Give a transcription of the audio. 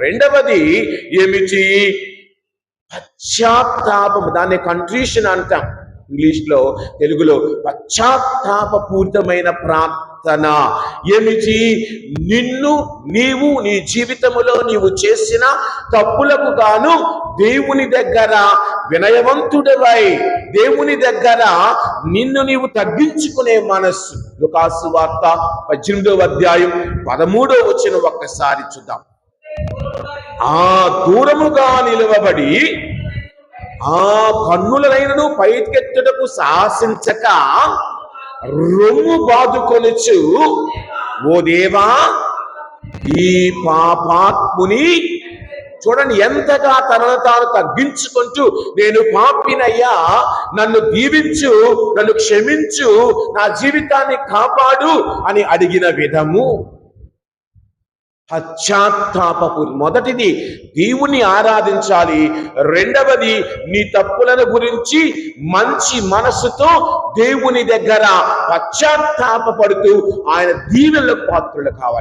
రెండవది ఏమిటి? పశ్చాత్తాపం దాన్ని కంట్రీషన్ అంటాం. ఇంగ్లీష్లో తెలుగులో పశ్చాత్తాపపూరితమైన ప్రార్థన. ఏమిటి? నిన్ను నీవు నీ జీవితములో నీవు చేసిన తప్పులకు గాను దేవుని దగ్గర వినయవంతుడవై దేవుని దగ్గర నిన్ను నీవు తగ్గించుకునే మనస్సు. లుకాసు వార్త పద్దెనిమిదవ అధ్యాయం పదమూడవ వచ్చిన ఒక్కసారి చూద్దాం. ఆ దూరముగా నిలవబడి ఆ కన్నులనైనను పైకెత్తుటకు సాహసించక రొమ్ము బాదుకొనుచు ఓ దేవా ఈ పాపాత్ముని చూడండి ఎంతగా తనను తాను తగ్గించుకుంటూ నేను పాపినయ్యా నన్ను దీవించు నన్ను క్షమించు నా జీవితాన్ని కాపాడు అని అడిగిన విధము. పశ్చాత్తాపపు మొదటిది దేవుని ఆరాధించాలి. రెండవది నీ తప్పులను గురించి మంచి మనసుతో దేవుని దగ్గర పశ్చాత్తాపపడుతూ ఆయన దీవెనలకు పాత్రులు కావాలి.